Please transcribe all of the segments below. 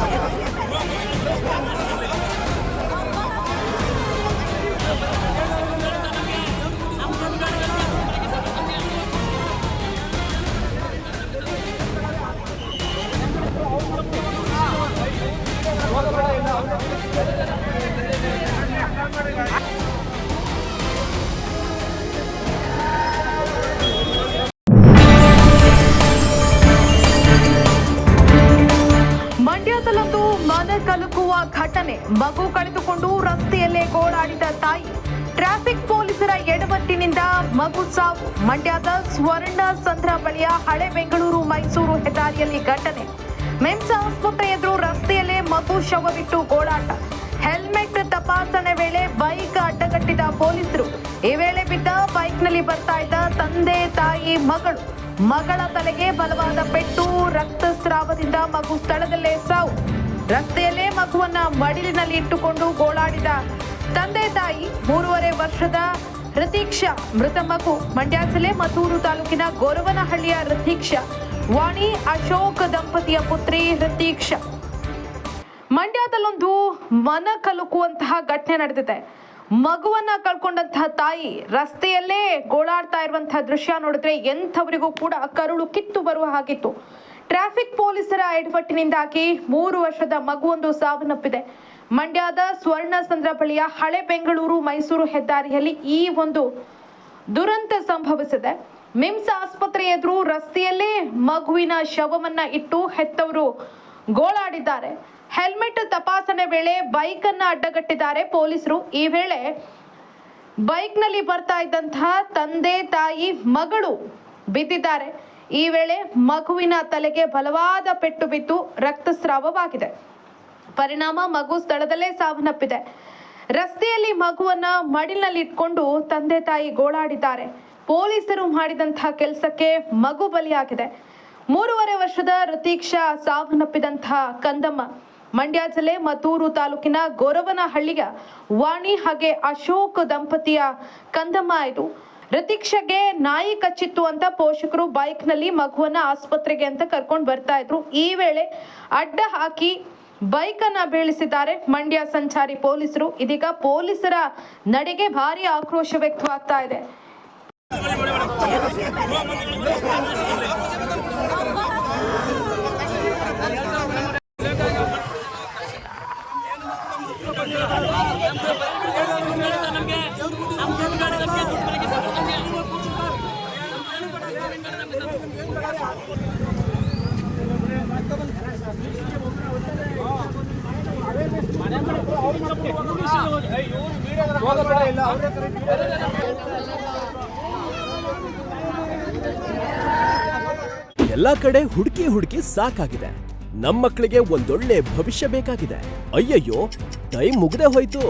ಮಂಡ್ಯದಲ್ಲೊಂದು ಮನ ಕಲುಕುವ ಘಟನೆ. ಮಗು ಕಳೆದುಕೊಂಡು ರಸ್ತೆಯಲ್ಲೇ ಗೋಳಾಡಿದ ತಾಯಿ. ಟ್ರಾಫಿಕ್ ಪೊಲೀಸರ ಎಡವಟ್ಟಿನಿಂದ ಮಗು ಸಾವು. ಮಂಡ್ಯದ ಸ್ವರ್ಣ ಸಂದ್ರ ಬಳಿಯ ಹಳೆ ಬೆಂಗಳೂರು ಮೈಸೂರು ಹೆದ್ದಾರಿಯಲ್ಲಿ ಘಟನೆ. ಮೆಮ್ಸ್ ಆಸ್ಪತ್ರೆ ಎದುರು ರಸ್ತೆಯಲ್ಲೇ ಮಗು ಶವವಿಟ್ಟು ಗೋಳಾಟ. ಹೆಲ್ಮೆಟ್ ತಪಾಸಣೆ ವೇಳೆ ಬೈಕ್ ಅಡ್ಡಗಟ್ಟಿದ ಪೊಲೀಸರು. ಈ ವೇಳೆ ಬಿದ್ದ ಬೈಕ್ನಲ್ಲಿ ಬರ್ತಾ ಇದ್ದ ತಂದೆ, ತಾಯಿ, ಮಗಳು. ಮಗಳ ತಲೆಗೆ ಬಲವಾದ ಪೆಟ್ಟು, ರಕ್ತಸ್ರಾವದಿಂದ ಮಗು ಸ್ಥಳದಲ್ಲೇ ಸಾವು. ರಸ್ತೆಯಲ್ಲೇ ಮಗುವನ್ನ ಮಡಿಲಿನಲ್ಲಿ ಇಟ್ಟುಕೊಂಡು ಗೋಳಾಡಿದ ತಂದೆ ತಾಯಿ ಮೂರುವರೆ ವರ್ಷದ ರತೀಕ್ಷಾ ಮೃತ ಮಗು ಮಂಡ್ಯ ಜಿಲ್ಲೆ ಮತ್ತೂರು ತಾಲೂಕಿನ ಗೊರವನಹಳ್ಳಿಯ ರತೀಕ್ಷಾ ವಾಣಿ ಅಶೋಕ್ ದಂಪತಿಯ ಪುತ್ರಿ ರತೀಕ್ಷಾ ಮಂಡ್ಯದಲ್ಲೊಂದು ಮನ ಕಲುಕುವಂತಹ ಘಟನೆ ನಡೆದಿದೆ. ಮಗುವನ್ನ ಕಳ್ಕೊಂಡಂತಹ ತಾಯಿ ರಸ್ತೆಯಲ್ಲೇ ಗೋಳಾಡ್ತಾ ಇರುವಂತಹ ದೃಶ್ಯ ನೋಡಿದ್ರೆ ಎಂಥವರಿಗೂ ಕೂಡ ಕರುಳು ಕಿತ್ತು ಬರುವ ಹಾಗಿತ್ತು. ಟ್ರಾಫಿಕ್ ಪೊಲೀಸರ ಎಡವಟ್ಟಿನಿಂದಾಗಿ ಮೂರು ವರ್ಷದ ಮಗುವೊಂದು ಸಾವನ್ನಪ್ಪಿದೆ. ಮಂಡ್ಯದ ಸ್ವರ್ಣ ಸಂದ್ರ ಬಳಿಯ ಹಳೆ ಬೆಂಗಳೂರು ಮೈಸೂರು ಹೆದ್ದಾರಿಯಲ್ಲಿ ಈ ಒಂದು ದುರಂತ ಸಂಭವಿಸಿದೆ. ಮಿಮ್ಸ್ ಆಸ್ಪತ್ರೆ ಎದುರು ರಸ್ತೆಯಲ್ಲೇ ಮಗುವಿನ ಶವವನ್ನ ಇಟ್ಟು ಹೆತ್ತವರು ಗೋಳಾಡಿದ್ದಾರೆ. ಹೆಲ್ಮೆಟ್ ತಪಾಸಣೆ ವೇಳೆ ಬೈಕ್ ಅನ್ನ ಅಡ್ಡಗಟ್ಟಿದ್ದಾರೆ ಪೊಲೀಸರು. ಈ ವೇಳೆ ಬೈಕ್ನಲ್ಲಿ ಬರ್ತಾ ಇದ್ದಂತಹ ತಂದೆ ತಾಯಿ ಮಗಳು ಬಿದ್ದಿದ್ದಾರೆ. ಈ ವೇಳೆ ಮಗುವಿನ ತಲೆಗೆ ಬಲವಾದ ಪೆಟ್ಟು ಬಿದ್ದು ರಕ್ತಸ್ರಾವವಾಗಿದೆ. ಪರಿಣಾಮ ಮಗು ಸ್ಥಳದಲ್ಲೇ ಸಾವನ್ನಪ್ಪಿದೆ. ರಸ್ತೆಯಲ್ಲಿ ಮಗುವನ್ನ ಮಡಿಲಿನಲ್ಲಿ ಇಟ್ಕೊಂಡು ತಂದೆ ತಾಯಿ ಗೋಳಾಡಿದ್ದಾರೆ. ಪೊಲೀಸರು ಮಾಡಿದಂತಹ ಕೆಲಸಕ್ಕೆ ಮಗು ಬಲಿಯಾಗಿದೆ. ಮೂರುವರೆ ವರ್ಷದ ರತೀಕ್ಷಾ ಸಾವನ್ನಪ್ಪಿದಂತಹ ಕಂದಮ್ಮ, ಮಂಡ್ಯ ಜಿಲ್ಲೆ ಮತ್ತೂರು ತಾಲೂಕಿನ ಗೊರವನಹಳ್ಳಿಯ ವಾಣಿ ಹಾಗೆ ಅಶೋಕ್ ದಂಪತಿಯ ಕಂದಮ್ಮ ಇದು. ರತೀಕ್ಷಗೆ ನಾಯಿ ಕಚ್ಚಿತ್ತು ಅಂತ ಪೋಷಕರು ಬೈಕ್ನಲ್ಲಿ ಮಗುವನ್ನ ಆಸ್ಪತ್ರೆಗೆ ಅಂತ ಕರ್ಕೊಂಡು ಬರ್ತಾ ಇದ್ರು. ಈ ವೇಳೆ ಅಡ್ಡ ಹಾಕಿ ಬೈಕ್ ಅನ್ನ ಬೀಳಿಸಿದ್ದಾರೆ ಮಂಡ್ಯ ಸಂಚಾರಿ ಪೊಲೀಸರು. ಇದೀಗ ಪೊಲೀಸರ ನಡೆಗೆ ಭಾರಿ ಆಕ್ರೋಶ ವ್ಯಕ್ತವಾಗ್ತಾ ಇದೆ. ಎಲ್ಲಾ ಕಡೆ ಹುಡುಕಿ ಹುಡುಕಿ ಸಾಕಾಗಿದೆ. ನಮ್ಮ ಮಕ್ಕಳಿಗೆ ಒಂದೊಳ್ಳೆ ಭವಿಷ್ಯ ಬೇಕಾಗಿದೆ. ಅಯ್ಯಯ್ಯೋ ಟೈಮ್ ಮುಗ್ದೆ ಹೋಯ್ತು.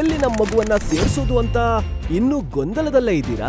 ಎಲ್ಲಿ ನಮ್ಮ ಮಗುವನ್ನ ಸೇರಿಸೋದು ಅಂತ ಇನ್ನೂ ಗೊಂದಲದಲ್ಲೇ ಇದ್ದೀರಾ?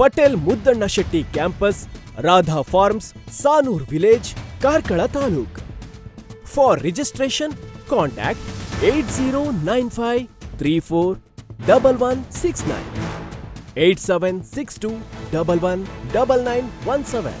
Patel Muddanna Shetty campus, Radha farms, Sanur village, Karkala taluk. For registration, contact eight zero nine five three four double one six nine, eight seven six two double one double nine one seven.